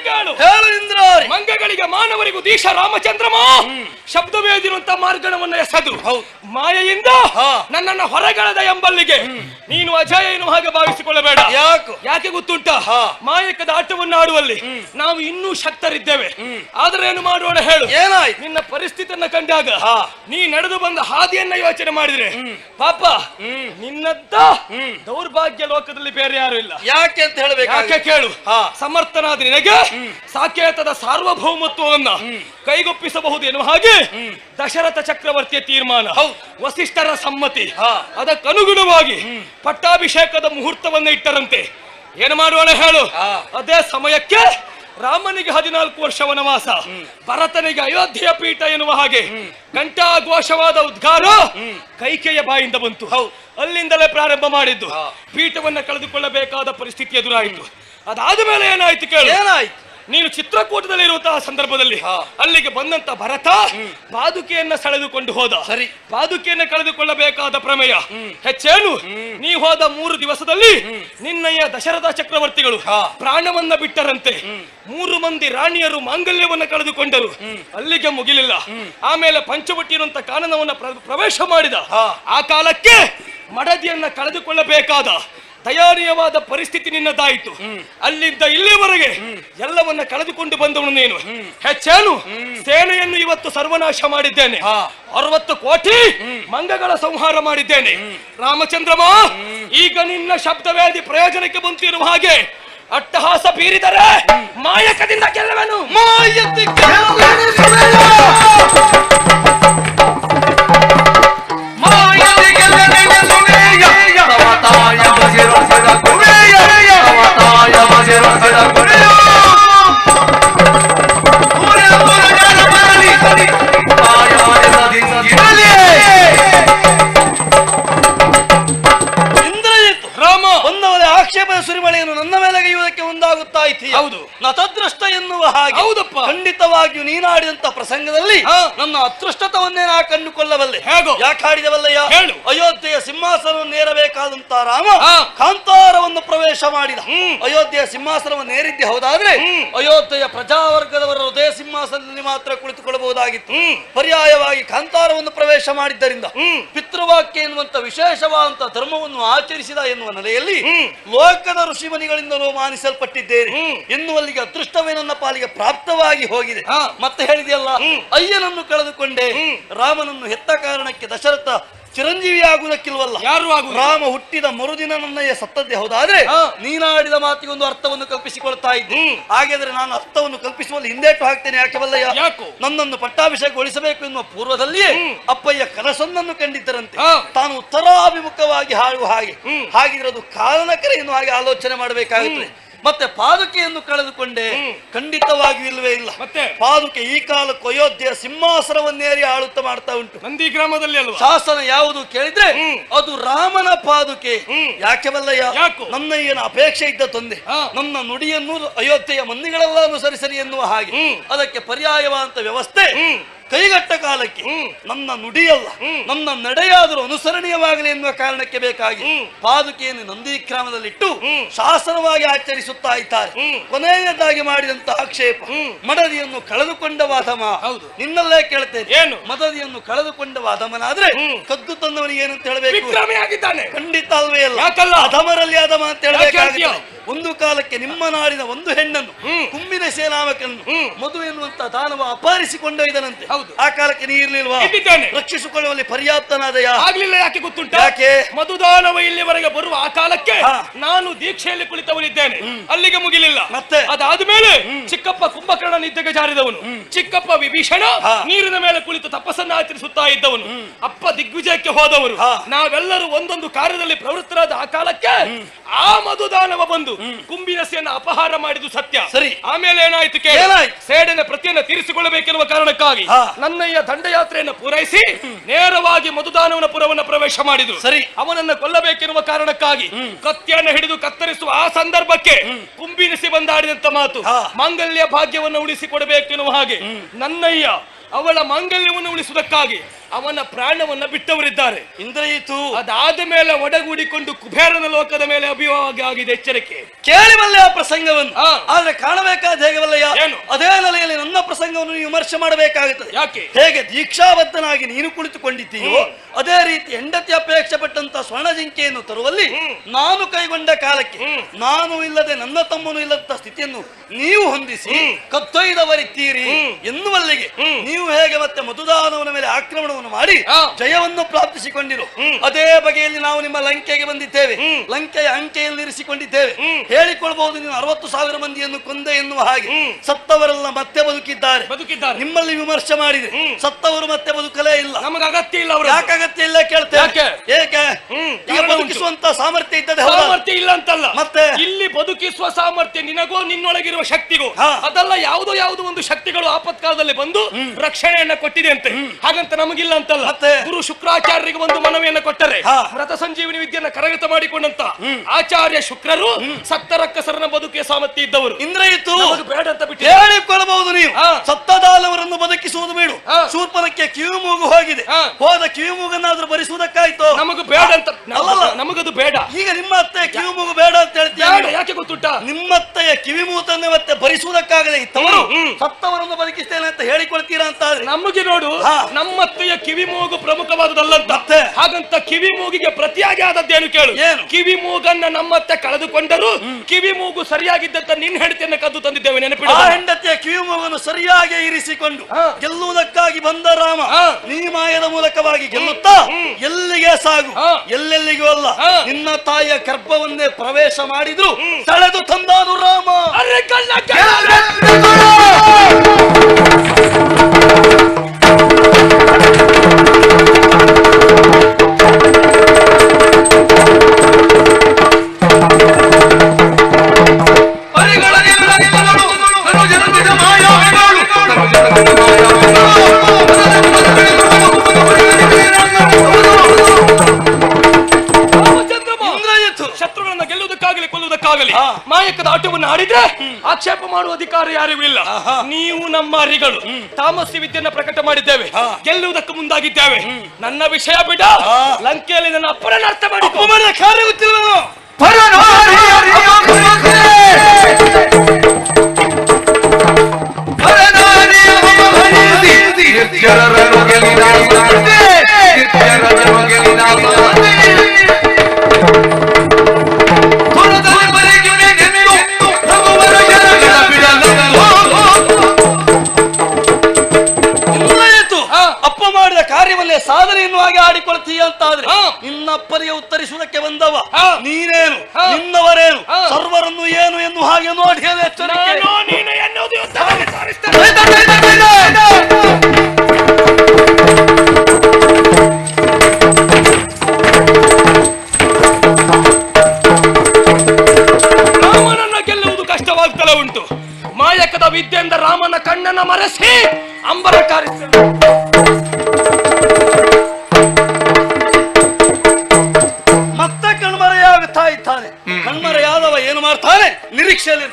ಕೇಳು ಹೇಳು ಇಂದ್ರ ಮಂಗಗಳಿಗೆ ಮಾನವರಿಗೂ ದೀಶ ರಾಮಚಂದ್ರಮ. ಶಬ್ದವೇದಿರುವಂತ ಮಾರ್ಗಣವನ್ನು ಎಸೆದು. ಮಾಯೆಯಿಂದ. ನನ್ನನ್ನ ಹೊರಗೆಳೆದ ಎಂಬಲ್ಲಿಗೆ ನೀನು ಅಜಯ ಏನು ಹಾಗೆ ಭಾವಿಸಿಕೊಳ್ಳಬೇಡ. ಯಾಕೆ? ಯಾಕೆ ಗೊತ್ತುಂಟ. ಮಾಯಕದ ಆಟವನ್ನು ಆಡುವಲ್ಲಿ ನಾವು ಇನ್ನೂ ಶಕ್ತರಿದ್ದೇವೆ. ಆದ್ರೆ ಏನು ಮಾಡೋಣ ಹೇಳು. ಏನಾಯ್ತು? ನಿನ್ನ ಪರಿಸ್ಥಿತಿಯನ್ನ ಕಂಡಾಗ. ನೀ ನಡೆದು ಬಂದ ಹಾದಿಯನ್ನ ಯೋಚನೆ ಮಾಡಿದ್ರೆ ಪಾಪ ನಿನ್ನಂತ ದೌರ್ಭಾಗ್ಯ ಲೋಕದಲ್ಲಿ ಬೇರೆ ಯಾರು ಇಲ್ಲ. ಯಾಕೆ ಅಂತ ಹೇಳ್ಬೇಕು ಯಾಕೆ ಕೇಳು? ಹಾ. ಸಮರ್ಥನಾದ ನಿನಗೆ ಸಾಕೇತದ ಸಾರ್ವಭೌಮತ್ವವನ್ನ ಕೈಗೊಪ್ಪಿಸಬಹುದು ಎನ್ನುವ ಹಾಗೆ ದಶರಥ ಚಕ್ರವರ್ತಿಯ ತೀರ್ಮಾನ. ವಸಿಷ್ಠರ ಸಮ್ಮತಿ. ಅದಕ್ಕನುಗುಣವಾಗಿ ಪಟ್ಟಾಭಿಷೇಕದ ಮುಹೂರ್ತವನ್ನ ಇಟ್ಟರಂತೆ. ಏನು ಮಾಡೋಣ ಹೇಳು. ಅದೇ ಸಮಯಕ್ಕೆ ರಾಮನಿಗೆ ಹದಿನಾಲ್ಕು ವರ್ಷ ವನವಾಸ. ಭರತನಿಗೆ ಅಯೋಧ್ಯೆಯ ಪೀಠ ಎನ್ನುವ ಹಾಗೆ ಕಂಠಾಘೋಷವಾದ ಉದ್ಗಾರ ಕೈಕೆಯ ಬಾಯಿಂದ ಬಂತು. ಹೌದು. ಅಲ್ಲಿಂದಲೇ ಪ್ರಾರಂಭ ಮಾಡಿದ್ದು. ಪೀಠವನ್ನ ಕಳೆದುಕೊಳ್ಳಬೇಕಾದ ಪರಿಸ್ಥಿತಿ ಎದುರಾಯಿತು. ಅದಾದ ಮೇಲೆ ಏನಾಯ್ತು ಕೇಳಿ. ಏನಾಯ್ತು? ನೀನು ಚಿತ್ರಕೂಟದಲ್ಲಿ ಇರುವಂತಹ ಸಂದರ್ಭದಲ್ಲಿ. ಅಲ್ಲಿಗೆ ಬಂದಂತ ಭರತ ಪಾದುಕೆಯನ್ನ ಸೆಳೆದುಕೊಂಡು ಹೋದ. ಸರಿ. ಪಾದುಕೆಯನ್ನ ಕಳೆದುಕೊಳ್ಳಬೇಕಾದ ಪ್ರಮೇಯ. ಹೆಚ್ಚೇನು? ನೀ ಹೋದ ಮೂರು ದಿವಸದಲ್ಲಿ ನಿನ್ನಯ್ಯ ದಶರಥ ಚಕ್ರವರ್ತಿಗಳು. ಪ್ರಾಣವನ್ನ ಬಿಟ್ಟರಂತೆ ಮೂರು ಮಂದಿ ರಾಣಿಯರು ಮಾಂಗಲ್ಯವನ್ನ ಕಳೆದುಕೊಂಡರು. ಅಲ್ಲಿಗೆ ಮುಗಿಲಿಲ್ಲ. ಆಮೇಲೆ ಪಂಚವಟ್ಟಿರುವಂತ ಕಾನನವನ್ನ ಪ್ರ- ಪ್ರವೇಶ ಮಾಡಿದ. ಆ ಕಾಲಕ್ಕೆ ಮಡದಿಯನ್ನ ಕಳೆದುಕೊಳ್ಳಬೇಕಾದ. ದಯಾನೀಯವಾದ ಪರಿಸ್ಥಿತಿ ನಿನ್ನದಾಯಿತು. ಅಲ್ಲಿಂದ ಇಲ್ಲಿವರೆಗೆ ಎಲ್ಲವನ್ನ ಕಳೆದುಕೊಂಡು ಬಂದವನು ನೀನು. ಹೆಚ್ಚೇನು? ಸೇನೆಯನ್ನು ಇವತ್ತು ಸರ್ವನಾಶ ಮಾಡಿದ್ದೇನೆ. ಅರವತ್ತು ಕೋಟಿ ಮಂಗಗಳ ಸಂಹಾರ ಮಾಡಿದ್ದೇನೆ. ರಾಮಚಂದ್ರಮ ಈಗ ನಿನ್ನ ಶಬ್ದವೇದಿ ಪ್ರಯೋಜನಕ್ಕೆ ಬಂತಿರುವ ಹಾಗೆ ಅಟ್ಟಹಾಸ ಬೀರಿದರೆ ಮಾಯಕದಿಂದ ಗೆಲ್ಲವನು. ಮಾಯತಿ ಖಂಡಿತವಾಗಿಯೂ ನೀನಾಡಿದಂತ ಪ್ರಸಂಗದಲ್ಲಿ ನಮ್ಮ ನನ್ನ ಅತೃಷ್ಟತವನ್ನೇ ನಾ ಕಂಡುಕೊಳ್ಳಬಲ್ಲೆ ಹೇಗೋ? ಯಾಕೆ ಹಾಡಿದವಲ್ಲಯ್ಯ ಹೇಳು. ಅಯೋಧ್ಯೆಯ ಸಿಂಹಾಸನವನ್ನು ನೇರಬೇಕಾದಂತ ರಾಮ ಹಾ. ಪ್ರವೇಶ ಮಾಡಿದ. ಅಯೋಧ್ಯೆಯ ಸಿಂಹಾಸನವನ್ನು ಏರಿದ್ದೆ ಹೌದಾದ್ರೆ ಅಯೋಧ್ಯೆಯ ಪ್ರಜಾವರ್ಗದವರ ಹೃದಯ ಸಿಂಹಾಸನದಲ್ಲಿ ಮಾತ್ರ ಕುಳಿತುಕೊಳ್ಳಬಹುದಾಗಿತ್ತು ಪರ್ಯಾಯವಾಗಿ ಕಾಂತಾರವನ್ನು ಪ್ರವೇಶ ಮಾಡಿದ್ದರಿಂದ. ಪಿತೃವಾಕ್ಯ ಎನ್ನುವಂತ ವಿಶೇಷವಾದಂತ ಧರ್ಮವನ್ನು ಆಚರಿಸಿದ ಎನ್ನುವ ನೆಲೆಯಲ್ಲಿ. ಲೋಕದ ಋಷಿಮನಿಗಳಿಂದಲೂ ಮಾನಿಸಲ್ಪಟ್ಟಿದ್ದೇನೆ. ಎನ್ನುವಲ್ಲಿಗೆ ಅದೃಷ್ಟವೇ ನನ್ನ ಪಾಲಿಗೆ ಪ್ರಾಪ್ತವಾಗಿ ಹೋಗಿದೆ. ಮತ್ತೆ ಹೇಳಿದೆಯಲ್ಲ ಅಯ್ಯನನ್ನು ಕಳೆದುಕೊಂಡೆ ರಾಮನನ್ನು ಹೆತ್ತ ಕಾರಣಕ್ಕೆ ದಶರಥ ಚಿರಂಜೀವಿಯಾಗುವುದಕ್ಕಿಲ್ವಲ್ಲ ಯಾರು ಆಗುವುದಿಲ್ಲ. ರಾಮ ಹುಟ್ಟಿದ ಮರುದಿನ ನನ್ನಯ್ಯ ಸತ್ತದ್ದೇ ಹೌದಾದ್ರೆ. ನೀನಾಡಿದ ಮಾತಿಗೆ ಒಂದು ಅರ್ಥವನ್ನು ಕಲ್ಪಿಸಿಕೊಳ್ತಾ ಇದ್ದೆ. ಹಾಗಾದ್ರೆ ನಾನು ಅರ್ಥವನ್ನು ಕಲ್ಪಿಸುವಲ್ಲಿ ಹಿಂದೇಟು ಹಾಕ್ತೇನೆ ಯಾಕೆ ಬಲ್ಲಯ್ಯ? ನನ್ನನ್ನು ಪಟ್ಟಾಭಿಷೇಕಗೊಳಿಸಬೇಕು ಎನ್ನುವ ಪೂರ್ವದಲ್ಲಿಯೇ. ಅಪ್ಪಯ್ಯ ಕನಸೊಂದನ್ನು ಕಂಡಿದ್ದರಂತೆ ತಾನು ಉತ್ತರಾಭಿಮುಖವಾಗಿ ಹಾಡುವ ಹಾಗೆ. ಹಾಗಿದ್ರೆ ಅದು ಕಾರಣಕರ ಎನ್ನುವ ಹಾಗೆ ಆಲೋಚನೆ ಮಾಡಬೇಕಾಗುತ್ತದೆ ಮತ್ತೆ ಪಾದುಕೆಯನ್ನು ಕಳೆದುಕೊಂಡೆ. ಖಂಡಿತವಾಗಿ ಖಂಡಿತವಾಗಿಯೂ ಇಲ್ಲವೇ ಇಲ್ಲ. ಮತ್ತೆ? ಪಾದುಕೆ ಈ ಕಾಲ ಕೊಯೋಧ್ಯೆ ಸಿಂಹಾಸನವನ್ನೇರಿ ಆಳುತ್ತ ಮಾಡ್ತಾ ಉಂಟು. ನಂದಿ ಗ್ರಾಮದಲ್ಲಿ ಅಲ್ವಾ? ಶಾಸನ ಯಾವುದು ಕೇಳಿದ್ರೆ ಅದು ರಾಮನ ಪಾದುಕೆ. ಯಾಕೆವಲ್ಲ ಯಾಕೆ ಬಲ್ಲಯ್ಯ ನನ್ನ ಏನು ಅಪೇಕ್ಷೆ ಇದ್ದ ತಂದೆ. ನನ್ನ ನುಡಿಯನ್ನು ಅಯೋಧ್ಯೆಯ ಮಂದಿಗಳೆಲ್ಲ ಅನುಸರಿಸಲಿ ಎನ್ನುವ ಹಾಗೆ. ಅದಕ್ಕೆ ಪರ್ಯಾಯವಾದಂತ ವ್ಯವಸ್ಥೆ. ಕೈಗಟ್ಟ ಕಾಲಕ್ಕೆ. ನನ್ನ ನುಡಿಯಲ್ಲ. ನನ್ನ ನಡೆಯಾದರೂ ಅನುಸರಣೀಯವಾಗಲಿ ಎನ್ನುವ ಕಾರಣಕ್ಕೆ ಬೇಕಾಗಿ. ಪಾದುಕೆಯನ್ನು ನಂದಿಗ್ರಾಮದಲ್ಲಿಟ್ಟು ಹ್ಮ್. ಶಾಸನವಾಗಿ ಆಚರಿಸುತ್ತಾ ಇದ್ದಾರೆ ಕೊನೆಯದಾಗಿ ಮಾಡಿದಂತ ಆಕ್ಷೇಪ. ಮಡದಿಯನ್ನು ಕಳೆದುಕೊಂಡ ವಾದಮ ಹೌದು. ನಿನ್ನಲ್ಲೇ ಕೇಳ್ತೇನೆ ಏನು? ಮದದಿಯನ್ನು ಕಳೆದುಕೊಂಡ ವಾದಮನಾದ್ರೆ. ಕದ್ದು ತಂದವನಿಗೆ ಏನಂತ ಹೇಳಬೇಕು ಖಂಡಿತ ಅಲ್ವೇ ಅಲ್ಲ? ಅಧಮರಲ್ಲಿ ಅಧಮ ಅಂತ ಯಾಕೆ ಒಂದು ಕಾಲಕ್ಕೆ ನಿಮ್ಮ ನಾಡಿನ ಒಂದು ಹೆಣ್ಣನ್ನು ಹ್ಮ್. ಮದುವೆ ಎನ್ನುವಂತ ದಾನವ ಅಪಹರಿಸಿಕೊಂಡೊಯ್ದನಂತೆ ಹೌದು. ಆ ಕಾಲಕ್ಕೆ ನೀ ಇರ್ಲಿಲ್ವಾ. ರಕ್ಷಿಸಿಕೊಳ್ಳುವಲ್ಲಿ ಪರ್ಯಾಪ್ತನಾದಯ? ಆಗ್ಲಿಲ್ಲ ಯಾಕೆ ಗೊತ್ತುಂಟ? ಯಾಕೆ? ಮಧುದಾನವ ಇಲ್ಲಿವರೆಗೆ ಬರುವ ಆ ಕಾಲಕ್ಕೆ ನಾನು ದೀಕ್ಷೆಯಲ್ಲಿ ಕುಳಿತವನಿದ್ದೇನೆ. ಅಲ್ಲಿಗೆ ಮುಗಿಲಿಲ್ಲ. ಮತ್ತೆ? ಅದಾದ್ಮೇಲೆ ಚಿಕ್ಕಪ್ಪ ಕುಂಭಕರ್ಣ ನಿದ್ದೆಗೆ ಜಾರಿದವನು. ಚಿಕ್ಕಪ್ಪ ವಿಭೀಷಣ ನೀರಿನ ಮೇಲೆ ಕುಳಿತು ತಪಸ್ಸನ್ನ ಆಚರಿಸುತ್ತಾ ಇದ್ದವನು. ಅಪ್ಪ ದಿಗ್ವಿಜಯಕ್ಕೆ ಹೋದವರು. ನಾವೆಲ್ಲರೂ ಒಂದೊಂದು ಕಾರ್ಯದಲ್ಲಿ ಪ್ರವೃತ್ತರಾದ ಆ ಕಾಲಕ್ಕೆ ಆ ಮಧುದಾನವ ಬಂದು ಕುಂಬಿನಸೆಯನ್ನು ಅಪಹಾರ ಮಾಡಿದ್ದು ಸತ್ಯ. ಸರಿ. ಆಮೇಲೆ ಏನಾಯ್ತು ಕೇಳಿ? ಸೇಡಿನ ಪ್ರತಿಯನ್ನು ತೀರಿಸಿಕೊಳ್ಳಬೇಕೆನ್ನುವ ಕಾರಣಕ್ಕಾಗಿ. ನನ್ನಯ್ಯ ದಂಡಯಾತ್ರೆಯನ್ನು ಪೂರೈಸಿ ನೇರವಾಗಿ ಮಧುದಾನವನ ಪುರವನ್ನು ಪ್ರವೇಶ ಮಾಡಿದ್ರು ಸರಿ. ಅವನನ್ನ ಕೊಲ್ಲಬೇಕೆನ್ನುವ ಕಾರಣಕ್ಕಾಗಿ ಕತ್ತಿಯನ್ನು ಹಿಡಿದು ಕತ್ತರಿಸುವ ಆ ಸಂದರ್ಭಕ್ಕೆ ಕುಂಬಿನಿಸಿ ಬಂದಾಡಿದಂತ ಮಾತು. ಮಾಂಗಲ್ಯ ಭಾಗ್ಯವನ್ನು ಉಳಿಸಿಕೊಡಬೇಕೆನ್ನುವ ಹಾಗೆ ನನ್ನಯ್ಯ ಅವಳ ಮಾಂಗಲ್ಯವನ್ನು ಉಳಿಸುವುದಕ್ಕಾಗಿ ಅವನ ಪ್ರಾಣವನ್ನ ಬಿಟ್ಟವರಿದ್ದಾರೆ. ಇಂದ್ರಯಿತು ಅದಾದ ಮೇಲೆ ಒಡಗೂಡಿಕೊಂಡು ಕುಬೇರನ ಲೋಕದ ಮೇಲೆ ಅಭಿವಾಗಿ ಆಗಿದೆ ಎಚ್ಚರಿಕೆ. ಕೇಳಿವಲ್ಲ ಆ ಪ್ರಸಂಗವನ್ನು? ಆದ್ರೆ ಕಾಣಬೇಕಾದ ಹೇಗವಲ್ಲಯ್ಯ? ಏನು? ಅದೇ ನೆಲೆಯಲ್ಲಿ ನನ್ನ ಪ್ರಸಂಗವನ್ನು ವಿಮರ್ಶೆ ಮಾಡಬೇಕಾಗುತ್ತದೆ. ಯಾಕೆ? ಹೇಗೆ ದೀಕ್ಷಾಬದ್ಧನಾಗಿ ನೀನು ಕುಳಿತುಕೊಂಡಿದ್ದೀಯೋ ಅದೇ ರೀತಿ ಹೆಂಡತಿ ಅಪೇಕ್ಷೆ ಪಟ್ಟಂತ ಸ್ವರ್ಣ ಜಿಂಕೆಯನ್ನು ತರುವಲ್ಲಿ ನಾನು ಕೈಗೊಂಡ ಕಾಲಕ್ಕೆ ನಾನು ಇಲ್ಲದೆ ನನ್ನ ತಮ್ಮನು ಇಲ್ಲದ ಸ್ಥಿತಿಯನ್ನು ನೀವು ಹೊಂದಿಸಿ ಕತ್ತೊಯ್ದವರಿತ್ತೀರಿ. ಎನ್ನುವಲ್ಲಿಗೆ ನೀವು ಹೇಗೆ ಮತ್ತೆ ಮಧುದಾನವನ ಮೇಲೆ ಆಕ್ರಮಣವನ್ನು ಮಾಡಿ ಜಯವನ್ನು ಪ್ರಾಪ್ತಿಸಿಕೊಂಡಿರು ಅದೇ ಬಗೆಯಲ್ಲಿ ನಾವು ನಿಮ್ಮ ಲಂಕೆಗೆ ಬಂದಿದ್ದೇವೆ. ಲಂಕೆಯ ಅಂಕೆಯಲ್ಲಿ ಇರಿಸಿಕೊಂಡಿದ್ದೇವೆ. ಹೇಳಿಕೊಳ್ಬಹುದು ನೀವು ಅರವತ್ತು ಸಾವಿರ ಮಂದಿಯನ್ನು ಕೊಂದೆ ಎನ್ನುವ ಹಾಗೆ. ಸತ್ತವರೆಲ್ಲ ಮತ್ತೆ ಬದುಕಿದ್ದಾರೆ. ಬದುಕಿದ್ದಾರೆ. ನಿಮ್ಮಲ್ಲಿ ವಿಮರ್ಶೆ ಮಾಡಿದೆ. ಸತ್ತವರು ಮತ್ತೆ ಬದುಕಲೇ ಇಲ್ಲ. ನಮಗೆ ಅಗತ್ಯ ಇಲ್ಲ ಅವರು ಯಾಕೆ ಅಗತ್ಯ ಇಲ್ಲ ಕೇಳ್ತೇವೆ? ಯಾಕೆ? ಏಕೆ? ಈಗ ಬದುಕಿಸುವಂತ ಸಾಮರ್ಥ್ಯ ಇದ್ದದೆ ಸಾಮರ್ಥ್ಯ ಇಲ್ಲ ಅಂತಲ್ಲ. ಮತ್ತೆ? ಇಲ್ಲಿ ಬದುಕಿಸುವ ಸಾಮರ್ಥ್ಯ ನಿನಗೋ ನಿನ್ನೊಳಗಿರುವ ಶಕ್ತಿಗೂ. ಅದಲ್ಲ ಯಾವುದೋ ಯಾವುದೋ ಒಂದು ಶಕ್ತಿಗಳು ಆಪತ್ಕಾಲದಲ್ಲಿ ಬಂದು ರಕ್ಷಣೆಯನ್ನ ಕೊಟ್ಟಿದೆ ಅಂತೆ. ಹಾಗಂತ ನಮಗಿಲ್ಲ ಅಂತಲ್ಲ ಗುರು ಶುಕ್ರಾಚಾರ್ಯರಿಗೆ ಒಂದು ಮನವಿಯನ್ನು ಕೊಟ್ಟರೆ. ಮೃತ ಸಂಜೀವಿನಿ ವಿದ್ಯೆಯನ್ನು ಕರಗತ ಮಾಡಿಕೊಂಡಂತ ಆಚಾರ್ಯ ಶುಕ್ರರು ಸತ್ತ ರಕ್ಕಸರನ ಬದುಕಿಯ ಸಾಮರ್ಥ್ಯ ಇದ್ದವರು. ಇಂದ್ರಯಿತು. ಬೇಡ ಅಂತ ಬಿಟ್ಟು ಹೇಳಿಕೊಳ್ಳಬಹುದು ನೀವು. ಸತ್ತದಾಲವರನ್ನು ಬದುಕಿಸುವುದು ಬೇಡು. ಶೂರ್ಪದಕ್ಕೆ ಶೂರ್ಪನಕ್ಕೆ ಕಿವಿ ಮೂಗು ಹೋಗಿದೆ. ಹೋದ ಕಿವಿ ಮೂಗನ್ನಾದ್ರೂ ಭರಿಸುವುದಕ್ಕಾಯ್ತು ನಮಗೆ ಬೇಡ ಅಂತ ಅಲ್ಲಲ್ಲ. ನಮಗದು ಬೇಡ. ಈಗ ನಿಮ್ಮ ಅತ್ತೆ ಕಿವಿ ಮೂಗು ಬೇಡ ಅಂತ ಹೇಳ್ತೀವಿ ಯಾಕೆ ಗೊತ್ತುಂಟ? ನಿಮ್ಮತ್ತೆಯ ಕಿವಿ ಮೂತನ್ನು ಮತ್ತೆ ಭರಿಸುವುದಕ್ಕಾಗದೆ ಇತ್ತವರು. ಸತ್ತವರನ್ನು ಬದುಕಿಸ್ತೇನೆ ಅಂತ ಹೇಳಿಕೊಳ್ತೀರಾ ಅಂತ ಆದ್ರೆ ನಮಗೆ ನೋಡು. ನಮ್ಮತ್ತೆಯ ಕಿವಿ ಮೂಗು ಪ್ರಮುಖವಾದದಲ್ಲಂತ? ಹಾಗಂತ ಕಿವಿ ಮೂಗಿಗೆ ಪ್ರತಿಯಾಗಿ ಆದದ್ದೇನು ಕೇಳು ಏನು? ಕಿವಿ ಮೂಗನ್ನ ನಮ್ಮತ್ತೆ ಕಳೆದುಕೊಂಡರು ಕಿವಿ ಮೂಗು ಸರಿಯಾಗಿದ್ದಂತ ನಿನ್ನ ಹೆಂಡತಿಯನ್ನ ಕದ್ದು ತಂದಿದ್ದೇವೆ ನೆನಪಿಡ ಆ ಹೆಂಡತಿಯ ಕಿವಿ ಮೂಗನ್ನು ಸರಿಯಾಗಿ ಇರಿಸಿಕೊಂಡು. ಗೆಲ್ಲುವುದಕ್ಕಾಗಿ ಬಂದ ರಾಮ. ನೀ ಮಾಯದ ಮೂಲಕವಾಗಿ ಗೆಲ್ಲುತ್ತಾ. ಎಲ್ಲಿಗೆ ಸಾಗು. ಎಲ್ಲೆಲ್ಲಿಗೂ ಅಲ್ಲ. ನಿನ್ನ ತಾಯಿಯ ಗರ್ಭವನ್ನೇ ಪ್ರವೇಶ ಮಾಡಿದ್ರು ತಳೆದು ತಂದಾನು ರಾಮ ಅರೆ ಕಳ್ಳ ರಾಮಚಂದ್ರಮ ಮಾಯಕದ ಆಟವನ್ನು ಆಡಿದ್ರೆ ಆಕ್ಷೇಪ ಮಾಡುವ ಅಧಿಕಾರ ಯಾರಿಗೂ ಇಲ್ಲ ನೀವು ನಮ್ಮ ಅರಿಗಳು ತಾಮಸಿ ವಿದ್ಯೆಯನ್ನ ಪ್ರಕಟ ಮಾಡಿದ್ದೇವೆ ಗೆಲ್ಲುವುದಕ್ಕೂ ಮುಂದಾಗಿದ್ದೇವೆ ನನ್ನ ವಿಷಯ ಬಿಡ. ಲಂಕೆಯಲ್ಲಿ ನನ್ನ ಅಪ್ಪನ ಅರ್ಥ ಮಾಡಿ ಕಾರ್ಯ ಗೊತ್ತಿಲ್ವೇನೋ ಕಣ್ಣನ್ನ ಮರೆಸಿ ಅಂಬರ ಕಾರಿಸ್ತೇನೆ ಮತ್ತೆ ಕಣ್ಮರೆಯಾಗುತ್ತಾ ಇದ್ದಾನೆ. ಕಣ್ಮರೆಯಾದವ ಏನು ಮಾಡ್ತಾನೆ? ನಿರೀಕ್ಷೆಯಲ್ಲಿ